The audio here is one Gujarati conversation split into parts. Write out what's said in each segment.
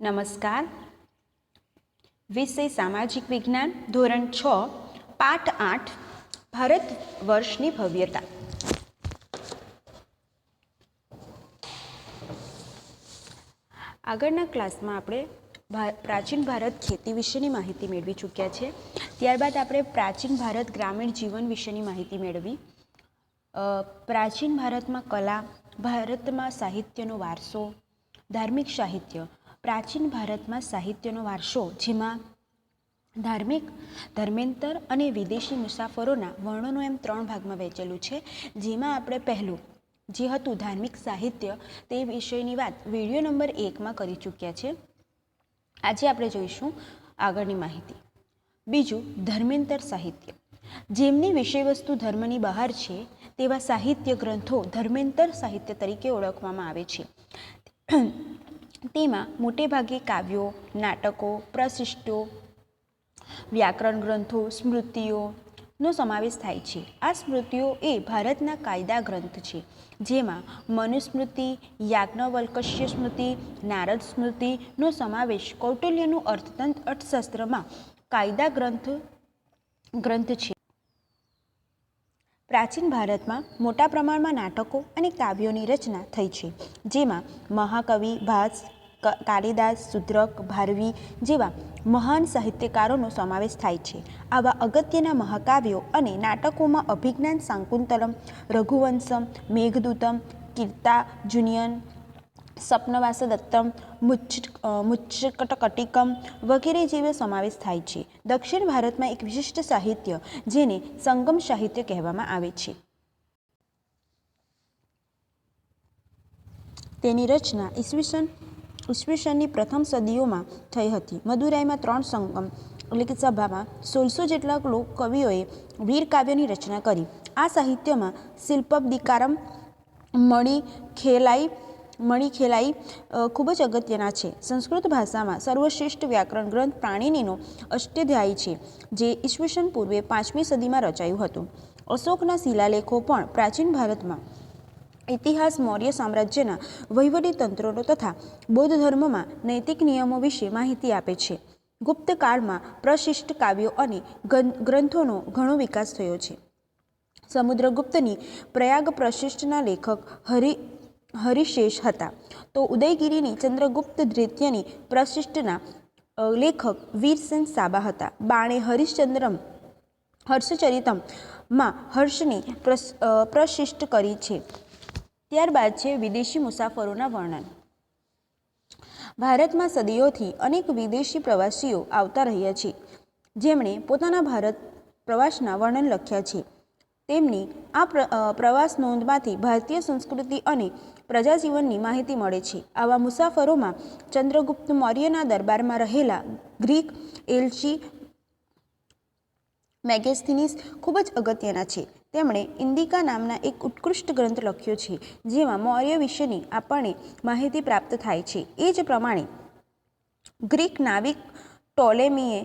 નમસ્કાર. વિષય સામાજિક વિજ્ઞાન, ધોરણ છ, પાઠ આઠ, ભારત વર્ષની ભવ્યતા. આગળના ક્લાસમાં આપણે પ્રાચીન ભારત ખેતી વિશેની માહિતી મેળવી ચૂક્યા છે. ત્યારબાદ આપણે પ્રાચીન ભારત ગ્રામીણ જીવન વિશેની માહિતી મેળવી. પ્રાચીન ભારતમાં કલા, ભારતમાં સાહિત્યનો વારસો, ધાર્મિક સાહિત્ય પ્રાચીન ભારતમાં સાહિત્યનો વારસો, જેમાં ધાર્મિક, ધર્મેન્તર અને વિદેશી મુસાફરોના વર્ણનો એમ ત્રણ ભાગમાં વહેંચેલું છે, જેમાં આપણે પહેલું, જે હતું ધાર્મિક સાહિત્ય, તે વિષયની વાત વીડિયો નંબર એકમાં કરી ચૂક્યા છે. આજે આપણે જોઈશું આગળની માહિતી. બીજું, ધર્મેન્તર સાહિત્ય. જેમની વિષયવસ્તુ ધર્મની બહાર છે, તેવા સાહિત્ય ગ્રંથો ધર્મેન્તર સાહિત્ય તરીકે ઓળખવામાં આવે છે. તેમાં મોટેભાગે કાવ્યો, નાટકો, પ્રશિષ્ટો, વ્યાકરણ ગ્રંથો, સ્મૃતિઓનો સમાવેશ થાય છે. આ સ્મૃતિઓ એ ભારતના કાયદા ગ્રંથ છે, જેમાં મનુસ્મૃતિ, યાજ્ઞવલ્કશ્ય સ્મૃતિ, નારદ સ્મૃતિનો સમાવેશ કૌટિલ્યનું અર્થતંત્ર અર્થશાસ્ત્રમાં કાયદા ગ્રંથ ગ્રંથ છે. પ્રાચીન ભારતમાં મોટા પ્રમાણમાં નાટકો અને કાવ્યોની રચના થઈ છે, જેમાં મહાકવિ ભાસ કાલિદાસ શુદ્રક ભારવી જેવા મહાન સાહિત્યકારોનો સમાવેશ થાય છે. આવા અગત્યના મહાકાવ્યો અને નાટકોમાં અભિજ્ઞાન, શાંકુંતલમ, રઘુવંશમ, મેઘદૂતમ, કીર્તા, જુનિયન સપ્નવાસ દત્તમ મુચ્છ અ, વગેરે જેવો સમાવેશ થાય છે. દક્ષિણ ભારતમાં એક વિશિષ્ટ સાહિત્ય જેને સંગમ સાહિત્ય કહેવામાં આવે છે. તેની રચના ઈસવીસન ઈસવીસનની પ્રથમ સદીઓમાં થઈ હતી. મદુરાઈમાં ત્રણ સંગમ એટલે કે સભામાં સોળસો જેટલા લોક કવિઓએ વીર કાવ્યની રચના કરી. આ સાહિત્યમાં શિલ્પબ્દિકારમ મણિ ખેલાઈ મણિ ખેલાઈ ખૂબ જ અગત્યના છે. સંસ્કૃત ભાષામાં સર્વશ્રેષ્ઠ વ્યાકરણ ગ્રંથ પ્રાણીનીનો અષ્ટધ્યાયી છે, જે ઈસવીસન પૂર્વે પાંચમી સદીમાં રચાયું હતું. અશોકના શિલાલેખો પણ પ્રાચીન ભારતમાં ઇતિહાસ, મૌર્ય સામ્રાજ્યના વહીવટી તંત્રોનો તથા બૌદ્ધ ધર્મમાં નૈતિક નિયમો વિશે માહિતી આપે છે. ગુપ્ત કાળમાં પ્રશિષ્ટ કાવ્યો અને ગ્રંથોનો ઘણો વિકાસ થયો છે. સમુદ્રગુપ્તની પ્રયાગ પ્રશિષ્ટના લેખક હરિ હરિશેષ હતા. તો ઉદયગીરીની ચંદ્રગુપ્ત દ્વિતીયની પ્રશિષ્ટના લેખક વીરસેન સાબા હતા. બાણે હરિશ્ચંદ્રમ હર્ષચરિતમમાં હર્ષની પ્રશિષ્ટ કરી છે. ત્યારબાદ છે વિદેશી મુસાફરોના વર્ણન. ભારતમાં સદીઓથી અનેક વિદેશી પ્રવાસીઓ આવતા રહ્યા છે. જેમણે પોતાના ભારત પ્રવાસના વર્ણન લખ્યા છે. તેમની આ પ્રવાસ નોંધમાંથી ભારતીય સંસ્કૃતિ અને પ્રજાજીવનની માહિતી મળે છે. આવા મુસાફરોમાં ચંદ્રગુપ્ત મૌર્યના દરબારમાં રહેલા ગ્રીક, એલ્ચી, મેગેસ્થિનીસ ખૂબ જ અગત્યના છે. તેમણે ઇન્ડિકા નામના એક ઉત્કૃષ્ટ ગ્રંથ લખ્યો છે, જેમાં મૌર્ય વિશેની આપણને માહિતી પ્રાપ્ત થાય છે. એ જ પ્રમાણે ગ્રીક નાવિક ટોલેમીએ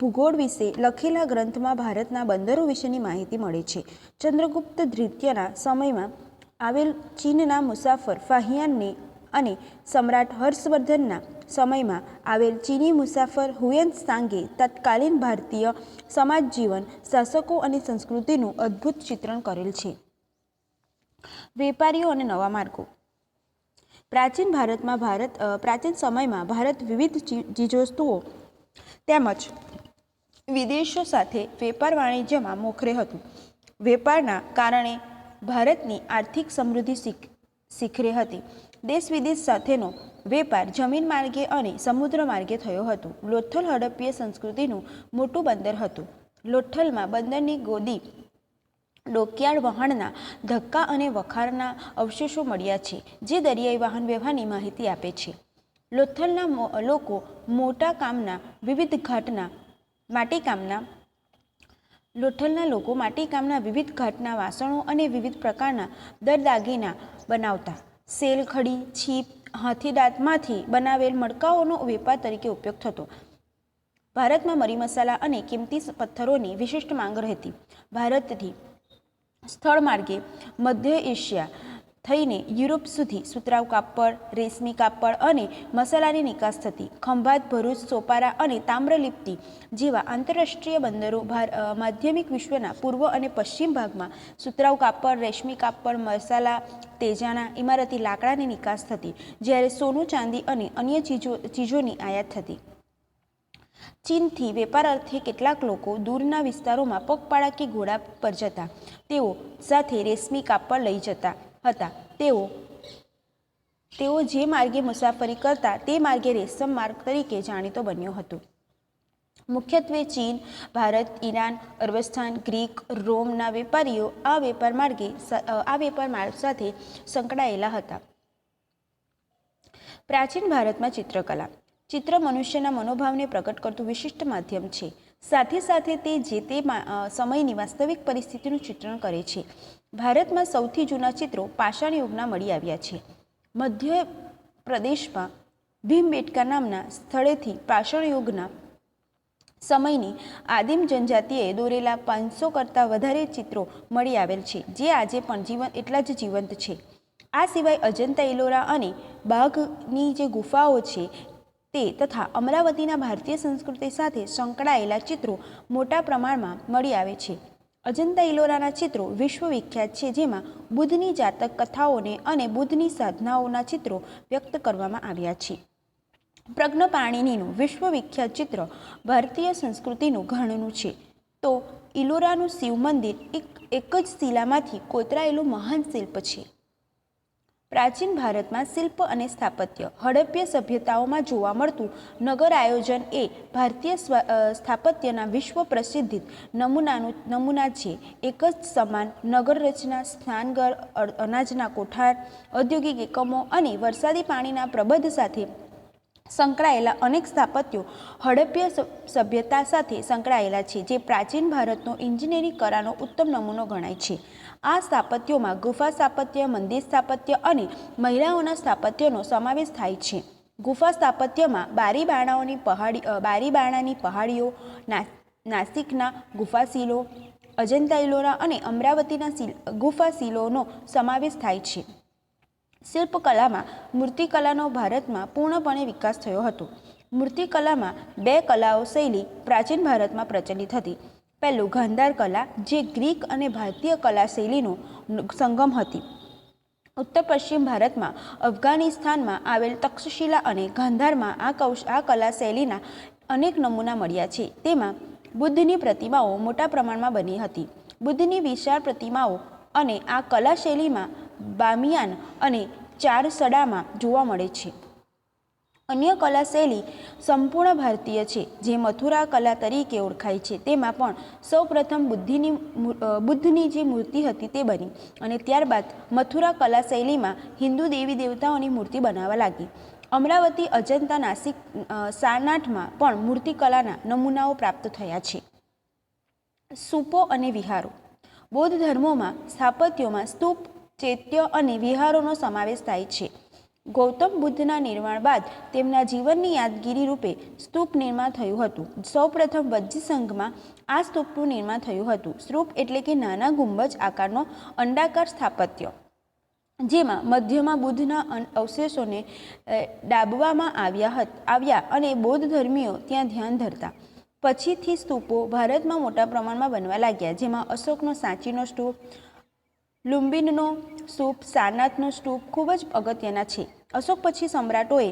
ભૂગોળ વિશે લખેલા ગ્રંથમાં ભારતના બંદરો વિશેની માહિતી મળે છે. ચંદ્રગુપ્ત દ્વિતીયના સમયમાં આવેલ ચીનના મુસાફર ફાહિયાનને અને સમ્રાટ હર્ષવર્ધનના સમયમાં આવેલ ચીની મુસાફર હુએન સાંગે તત્કાલીન ભારતીય સમાજ જીવન શાસકો અને સંસ્કૃતિનું અદ્ભુત ચિત્રણ કરેલ છે. વેપારીઓ અને નવા માર્ગો. પ્રાચીન ભારતમાં ભારત પ્રાચીન સમયમાં ભારત વિવિધ ચીજ ચીજવસ્તુઓ તેમજ વિદેશો સાથે વેપાર વાણિજ્યમાં મોખરે હતું. વેપારના કારણે ભારતની આર્થિક સમૃદ્ધિ શીખ- શિખરે હતી. દેશ વિદેશ સાથેનો વેપાર જમીન માર્ગે અને સમુદ્ર માર્ગે થયો હતો. લોથલ હડપ્પીય સંસ્કૃતિનું મોટું બંદર હતું. લોથલમાં બંદરની ગોદી ડોકિયાળ વહાણના ધક્કા અને વખારના અવશેષો મળ્યા છે, જે દરિયાઈ વાહન વ્યવહારની માહિતી આપે છે. લોથલના લોકો મોટા કામના, વિવિધ ઘાટના માટીકામના લોથલના લોકો માટીકામના વિવિધ ઘાટના, વાસણો અને વિવિધ પ્રકારના દરદાગીના બનાવતા. સેલખડી છીપ હાથીદાંતમાંથી બનાવેલ મડકાઓનો વેપાર તરીકે ઉપયોગ થતો. ભારતમાં મરી મસાલા અને કિંમતી પથ્થરોની વિશિષ્ટ માંગ રહેતી. ભારતથી સ્થળ માર્ગે મધ્ય એશિયા થઈને યુરોપ સુધી સુતરાઉ કાપડ, રેશમી કાપડ અને મસાલાની નિકાસ થતી. ખંભાત, ભરૂચ, સોપારા અને તામ્રલિપ્તિ જેવા આંતરરાષ્ટ્રીય બંદરો ભાર માધ્યમિક વિશ્વના પૂર્વ અને પશ્ચિમ ભાગમાં સુતરાઉ કાપડ, રેશમી કાપડ, મસાલા, તેજાના, ઇમારતી લાકડાની નિકાસ થતી, જ્યારે સોનું, ચાંદી અને અન્ય ચીજો, ચીજોની આયાત થતી. ચીનથી વેપાર અર્થે કેટલાક લોકો દૂરના વિસ્તારોમાં પગપાળા કે ઘોડા પર જતા. તેઓ સાથે રેશમી કાપડ લઈ જતા. હતા. તેઓ તેઓ જે માર્ગે મુસાફરી કરતા તે માર્ગે રેશમ માર્ગ તરીકે જાણીતો બન્યો હતો. મુખ્યત્વે ચીન, ભારત, ઈરાન અરબસ્તાન ગ્રીક, રોમના વેપારીઓ આ વેપાર માર્ગે આ વેપાર માર્ગ સાથે સંકળાયેલા હતા. પ્રાચીન ભારતમાં ચિત્રકલા. ચિત્ર મનુષ્યના મનોભાવને પ્રગટ કરતું વિશિષ્ટ માધ્યમ છે. સાથે સાથે તે જે તે સમયની વાસ્તવિક પરિસ્થિતિનું ચિત્રણ કરે છે. ભારતમાં સૌથી જૂના ચિત્રો પાષાણ યુગના મળી આવ્યા છે. મધ્ય પ્રદેશમાં ભીમબેટકા નામના સ્થળેથી પાષાણ યુગના સમયની આદિમ જનજાતિએ દોરેલા પાંચસો કરતાં વધારે ચિત્રો મળી આવેલ છે, જે આજે પણ જીવન, એટલા જ જીવંત છે. આ સિવાય અજંતા ઇલોરા અને બાઘની જે ગુફાઓ છે તે તથા અમરાવતીના ભારતીય સંસ્કૃતિ સાથે સંકળાયેલા ચિત્રો મોટા પ્રમાણમાં મળી આવે છે. અજંતા ઇલોરાના ચિત્રો વિશ્વવિખ્યાત છે, જેમાં બુદ્ધની જાતક કથાઓને અને બુદ્ધની સાધનાઓના ચિત્રો વ્યક્ત કરવામાં આવ્યા છે. પ્રજ્ઞપાણીનીનું વિશ્વવિખ્યાત ચિત્ર ભારતીય સંસ્કૃતિનું ઘણનું છે. તો ઇલોરાનું શિવ મંદિર એક એક જ શિલામાંથી કોતરાયેલું મહાન શિલ્પ છે. પ્રાચીન ભારતમાં શિલ્પ અને સ્થાપત્ય હડપ્ય સભ્યતાઓમાં જોવા મળતું નગર આયોજન એ ભારતીય સ્થાપત્યના વિશ્વ પ્રસિદ્ધિ નમૂનાનું, નમૂના છે. એક જ સમાન નગર રચના સ્થાનગર અ- અનાજના કોઠાર, ઔદ્યોગિક એકમો અને વરસાદી પાણીના પ્રબંધ સાથે સંકળાયેલા અનેક સ્થાપત્યો હડપ્ય સભ્યતા સાથે સંકળાયેલા છે, જે પ્રાચીન ભારતનો ઇજનેરી કરાનો ઉત્તમ નમૂનો ગણાય છે. આ સ્થાપત્યોમાં ગુફા સ્થાપત્ય, મંદિર સ્થાપત્ય અને મહિલાઓના સ્થાપત્યનો સમાવેશ થાય છે. ગુફા સ્થાપત્યમાં બારી બારણાઓની પહાડી બારી બારણાની પહાડીઓ નાસિકના ગુફાશીલો અજંતા ઇલોરા અને અમરાવતીના શિલ- ગુફાશીલોનો સમાવેશ થાય છે. શિલ્પકલામાં મૂર્તિકલાનો ભારતમાં પૂર્ણપણે વિકાસ થયો હતો. મૂર્તિકલામાં બે કલાઓ શૈલી પ્રાચીન ભારતમાં પ્રચલિત હતી. પહેલું ગાંધાર કલા, જે ગ્રીક અને ભારતીય કલા શૈલીનો સંગમ હતી. ઉત્તર પશ્ચિમ ભારતમાં અફઘાનિસ્તાનમાં આવેલ તક્ષશિલા અને ગાંધારમાં આ કૌશ, આ કલા શૈલીના અનેક નમૂના મળ્યા છે. તેમાં બુદ્ધની પ્રતિમાઓ મોટા પ્રમાણમાં બની હતી. બુદ્ધની વિશાળ પ્રતિમાઓ અને આ કલા શૈલીમાં બામિયાન અને ચારસડામાં જોવા મળે છે. અન્ય કલા શૈલી સંપૂર્ણ ભારતીય છે, જે મથુરા કલા તરીકે ઓળખાય છે. તેમાં પણ સૌપ્રથમ બુદ્ધિની બુદ્ધની જે મૂર્તિ હતી તે બની અને ત્યારબાદ મથુરા કલા શૈલીમાં હિન્દુ દેવી દેવતાઓની મૂર્તિ બનાવવા લાગી. અમરાવતી અજંતા નાસિક સારનાથમાં પણ મૂર્તિકલાના નમૂનાઓ પ્રાપ્ત થયા છે. સ્તૂપો અને વિહારો. બૌદ્ધ ધર્મોમાં સ્થાપત્યોમાં સ્તૂપ, ચૈત્ય અને વિહારોનો સમાવેશ થાય છે. ગૌતમ બુદ્ધના નિર્માણ બાદ તેમના જીવનની યાદગીરી રૂપે સ્તૂપ નિર્માણ થયું હતું. સૌપ્રથમ વજ્જી સંઘમાં આ સ્તૂપનું નિર્માણ થયું હતું. સ્તૂપ એટલે કે નાના ગુંબજ આકારનો અંડાકાર સ્થાપત્ય, જેમાં મધ્યમાં બુદ્ધના અવશેષોને ડાબવામાં આવ્યા હત આવ્યા અને બૌદ્ધ ધર્મીઓ ત્યાં ધ્યાન ધરતા. પછીથી સ્તૂપો ભારતમાં મોટા પ્રમાણમાં બનવા લાગ્યા, જેમાં અશોકનો સાંચીનો સ્તૂપ લુંબિનનો સ્તૂપ સારનાથનો સ્તૂપ ખૂબ જ અગત્યના છે. અશોક પછી સમ્રાટોએ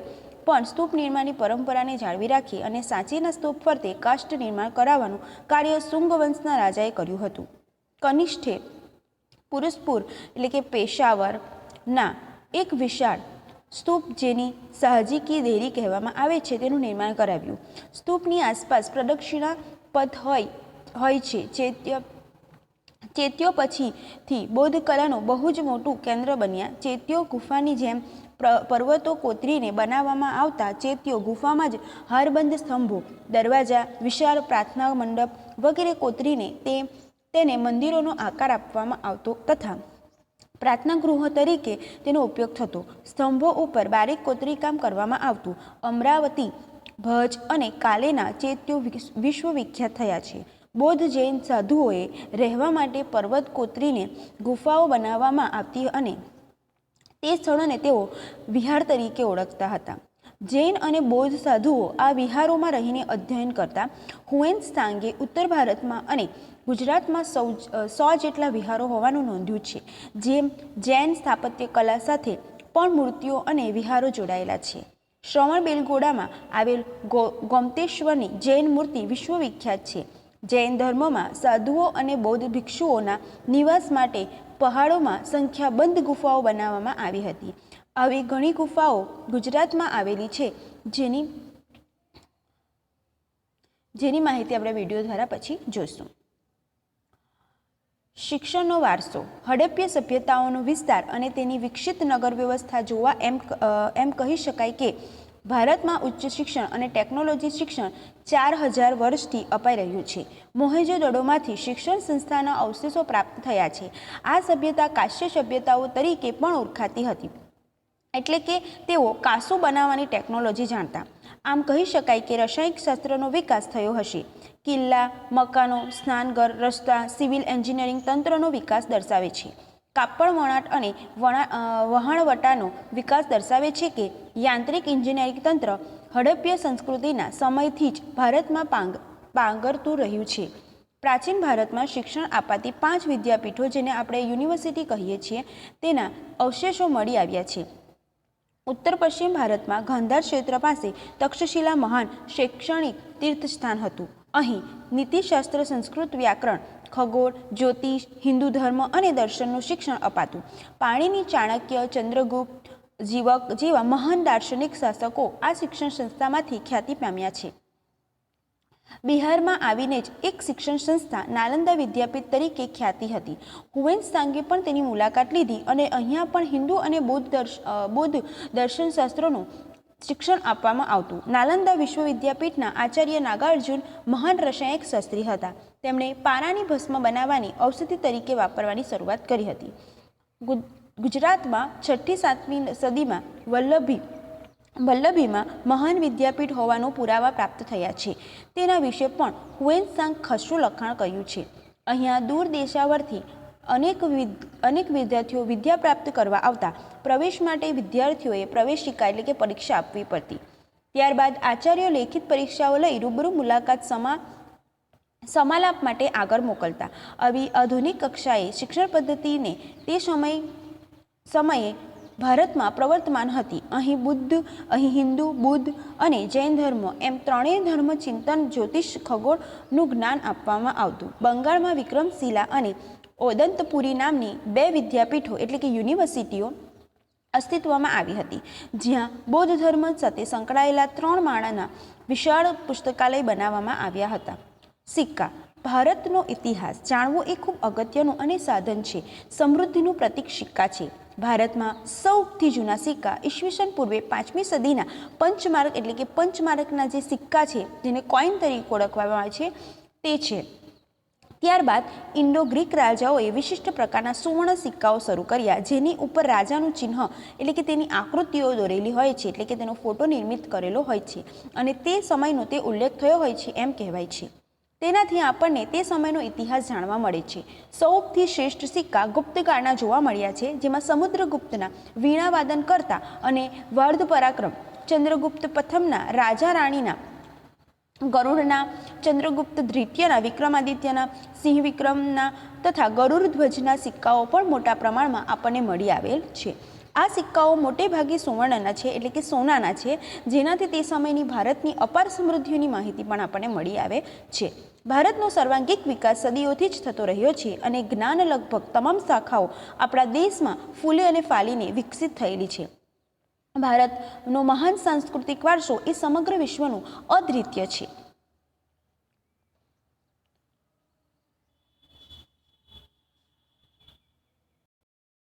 પણ સ્તૂપ નિર્માણની પરંપરાને જાળવી રાખી અને સાંચીના સ્તૂપ ફરતે કાષ્ઠ નિર્માણ કરાવવાનું કાર્ય શુંગ વંશના રાજાએ કર્યું હતું. કનિષ્ઠે પુરુષપુર એટલે કે પેશાવરના એક વિશાળ સ્તૂપ જેની સાહજિકી દેરી કહેવામાં આવે છે તેનું નિર્માણ કરાવ્યું. સ્તૂપની આસપાસ પ્રદક્ષિણા પથ હોય હોય છે ચૈત્ય ચેત્યો પછીથી બૌદ્ધ કલાનું બહુ જ મોટું કેન્દ્ર બન્યા. ચેત્યો ગુફાની જેમ પર્વતો કોતરીને બનાવવામાં આવતા ચેત્યો ગુફામાં જ હારબંધ સ્તંભો, દરવાજા, વિશાળ પ્રાર્થના મંડપ વગેરે કોતરીને તે, તેને મંદિરોનો આકાર આપવામાં આવતો તથા પ્રાર્થના ગૃહો તરીકે તેનો ઉપયોગ થતો. સ્તંભો ઉપર બારીક કોતરીકામ કરવામાં આવતું. અમરાવતી, ભજ અને કાલેના ચેત્યો વિશ- વિશ્વવિખ્યાત થયા છે. બૌદ્ધ જૈન સાધુઓએ રહેવા માટે પર્વત કોતરીને ગુફાઓ બનાવવામાં આવતી અને તે સ્થળોને તેઓ વિહાર તરીકે ઓળખતા હતા. જૈન અને બૌદ્ધ સાધુઓ આ વિહારોમાં રહીને અધ્યયન કરતા હુએન સાંગે ઉત્તર ભારતમાં અને ગુજરાતમાં સૌ સો જેટલા વિહારો હોવાનું નોંધ્યું છે જેમ જૈન સ્થાપત્ય કલા સાથે પણ મૂર્તિઓ અને વિહારો જોડાયેલા છે. શ્રવણ બેલગોડામાં આવેલ ગો, ગોમતેશ્વરની જૈન મૂર્તિ વિશ્વવિખ્યાત છે. જૈન ધર્મમાં સાધુઓ અને બૌદ્ધ ભિક્ષુઓના નિવાસ માટે પહાડોમાં સંખ્યાબંધ ગુફાઓ બનાવવામાં આવી હતી. આવી ઘણી ગુફાઓ ગુજરાતમાં આવેલી છે. જેની જેની માહિતી આપણે વીડિયો દ્વારા પછી જોઈશું. શિક્ષણનો વારસો હડપ્ય સભ્યતાઓનો વિસ્તાર અને તેની વિકસિત નગર વ્યવસ્થા જોવા એમ એમ કહી શકાય કે ભારતમાં ઉચ્ચ શિક્ષણ અને ટેકનોલોજી શિક્ષણ ચાર હજાર વર્ષથી અપાઈ રહ્યું છે. મોહેજોદડોમાંથી શિક્ષણ સંસ્થાના અવશેષો પ્રાપ્ત થયા છે. આ સભ્યતા કાશ્ય સભ્યતાઓ તરીકે પણ ઓળખાતી હતી. એટલે કે તેઓ કાસુ બનાવવાની ટેકનોલોજી જાણતા. આમ કહી શકાય કે રસાયણિક શાસ્ત્રનો વિકાસ થયો હશે. કિલ્લા, મકાનો, સ્નાનઘર, રસ્તા, સિવિલ એન્જિનિયરિંગ તંત્રનો વિકાસ દર્શાવે છે. કાપડ વણાટ અને વહાણવટાનો વિકાસ દર્શાવે છે કે યાંત્રિક એન્જિનિયરિંગ તંત્ર હડપ્ય સંસ્કૃતિના સમયથી જ ભારતમાં પાંગ, પાંગરતું રહ્યું છે. પ્રાચીન ભારતમાં શિક્ષણ અપાતી પાંચ વિદ્યાપીઠો જેને આપણે યુનિવર્સિટી કહીએ છીએ, તેના અવશેષો મળી આવ્યા છે. ઉત્તર પશ્ચિમ ભારતમાં ગાંધાર ક્ષેત્ર પાસે તક્ષશિલા મહાન શૈક્ષણિક તીર્થસ્થાન હતું. અહીં નીતિશાસ્ત્ર સંસ્કૃત વ્યાકરણ ખગોળ, જ્યોતિષ, હિન્દુ ધર્મ અને દર્શનનું શિક્ષણ અપાતું. પાણીની ચાણક્ય, ચંદ્રગુપ્ત, જીવક જેવા મહાન દાર્શનિક શાસકો આ શિક્ષણ સંસ્થામાંથી ખ્યાતિ પામ્યા છે. બિહારમાં આવીને જ એક શિક્ષણ સંસ્થા નાલંદા વિદ્યાપીઠ તરીકે ખ્યાતિ હતી. હુવેન સાંગે પણ તેની મુલાકાત લીધી અને અહીંયા પણ હિન્દુ અને બૌદ્ધ બૌદ્ધ દર્શન શાસ્ત્રોનું શિક્ષણ આપવામાં આવતું. નાલંદા વિશ્વવિદ્યાપીઠના આચાર્ય નાગાર્જુન મહાન રસાયણિક શાસ્ત્રી હતા. તેમણે પારાની ભસ્મ બનાવવાની ઔષધિ તરીકે વાપરવાની શરૂઆત કરી હતી. ગુજરાતમાં છઠ્ઠી સાતમી સદીમાં વલ્લભી, વલ્લભીમાં મહાન વિદ્યાપીઠ હોવાનો પુરાવા પ્રાપ્ત થયા છે. તેના વિશે પણ હુએન સાંગ ખસરું લખાણ કર્યું છે. અહીંયા દૂર દેશાવરથી અનેક અનેક વિદ્યાર્થીઓ વિદ્યા પ્રાપ્ત કરવા આવતા પ્રવેશ માટે વિદ્યાર્થીઓએ પ્રવેશિકા એટલે કે પરીક્ષા આપવી પડતી. ત્યારબાદ આચાર્યો લેખિત પરીક્ષાઓ લઈ રૂબરૂ મુલાકાત સમા, સમાલાપ માટે આગળ મોકલતા. આવી આધુનિક કક્ષાએ શિક્ષણ પદ્ધતિને તે સમય, સમયે ભારતમાં પ્રવર્તમાન હતી. અહીં બુદ્ધ, અહીં હિન્દુ, બુદ્ધ અને જૈન ધર્મ એમ ત્રણેય ધર્મ ચિંતન, જ્યોતિષ ખગોળનું જ્ઞાન આપવામાં આવતું. બંગાળમાં વિક્રમશિલા અને ઓદંતપુરી નામની બે વિદ્યાપીઠો એટલે કે યુનિવર્સિટીઓ અસ્તિત્વમાં આવી હતી. જ્યાં બૌદ્ધ ધર્મ સાથે સંકળાયેલા ત્રણ માળાના વિશાળ પુસ્તકાલય બનાવવામાં આવ્યા હતા. સિક્કા, ભારતનો ઇતિહાસ જાણવો એ ખૂબ અગત્યનું અને સાધન છે. સમૃદ્ધિનું પ્રતીક સિક્કા છે. ભારતમાં સૌથી જૂના સિક્કા ઈસવીસન પૂર્વે પાંચમી સદીના પંચમાર્ક એટલે કે પંચમાર્કના જે સિક્કા છે, જેને કોઈન તરીકે ઓળખવામાં આવે છે, તે છે. ત્યારબાદ ઇન્ડો ગ્રીક રાજાઓએ વિશિષ્ટ પ્રકારના સુવર્ણ સિક્કાઓ શરૂ કર્યા, જેની ઉપર રાજાનું ચિહ્ન એટલે કે તેની આકૃતિઓ દોરેલી હોય છે, એટલે કે તેનો ફોટો નિર્મિત કરેલો હોય છે. અને તે સમયનો તે ઉલ્લેખ થયો હોય છે એમ કહેવાય છે. તેનાથી આપણને તે સમયનો ઇતિહાસ જાણવા મળે છે. સૌથી શ્રેષ્ઠ સિક્કા ગુપ્તકાળના જોવા મળ્યા છે, જેમાં સમુદ્રગુપ્તના વીણાવાદન કરતા અને વર્ધ પરાક્રમ ચંદ્રગુપ્ત પ્રથમના રાજા રાણીના ગરુડના, ચંદ્રગુપ્ત દ્વિતીયના, વિક્રમાદિત્યના, સિંહ વિક્રમના તથા ગરુડ ધ્વજના સિક્કાઓ પણ મોટા પ્રમાણમાં આપણને મળી આવેલ છે. આ સિક્કાઓ મોટે ભાગે સુવર્ણના છે એટલે કે સોનાના છે, જેનાથી તે સમયની ભારતની અપાર સમૃદ્ધિઓની માહિતી પણ આપણને મળી આવે છે. ભારતનો સર્વાંગીક વિકાસ સદીઓથી જ થતો રહ્યો છે અને જ્ઞાન લગભગ તમામ શાખાઓ આપણા દેશમાં ફૂલે અને ફાલીને વિકસિત થયેલી છે. ભારતનો મહાન સાંસ્કૃતિક વારસો એ સમગ્ર વિશ્વનું અદ્વિતીય છે.